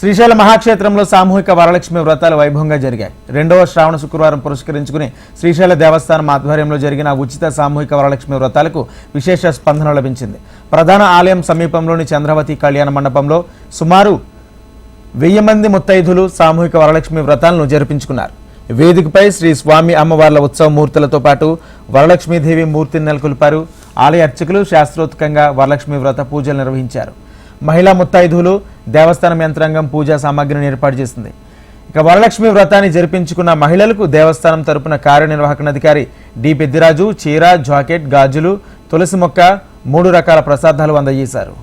శ్రీశైల మహాక్షేత్రంలో సామూహిక వరలక్ష్మి వ్రతాలు వైభవంగా జరిగాయి. రెండవ శ్రావణ శుక్రవారం పురస్కరించుకుని శ్రీశైల దేవస్థానం ఆధ్వర్యంలో జరిగిన ఉచిత సామూహిక వరలక్ష్మి వ్రతాలకు విశేష స్పందన లభించింది. ప్రధాన ఆలయం సమీపంలోని చంద్రవతి కళ్యాణ మండపంలో సుమారు వెయ్యి మంది ముత్తైదులు సామూహిక వరలక్ష్మి వ్రతాలను జరిపించుకున్నారు. వేదికపై శ్రీ స్వామి అమ్మవార్ల ఉత్సవ మూర్తులతో పాటు వరలక్ష్మీదేవి మూర్తిని నెలకొల్పారు. ఆలయ అర్చకులు శాస్త్రోత్కంగా వరలక్ష్మి వ్రత పూజలు నిర్వహించారు. మహిళా ముత్తైదువులు దేవస్థానం యంత్రాంగం పూజా సామాగ్రిని ఏర్పాటు చేసింది. ఇక వరలక్ష్మి వ్రతాన్ని జరిపించుకున్న మహిళలకు దేవస్థానం తరపున కార్యనిర్వాహకనాధికారి డి పెద్దిరాజు చీర జాకెట్ గాజులు తులసి మొక్క మూడు రకాల ప్రసాదాలు అందజేశారు.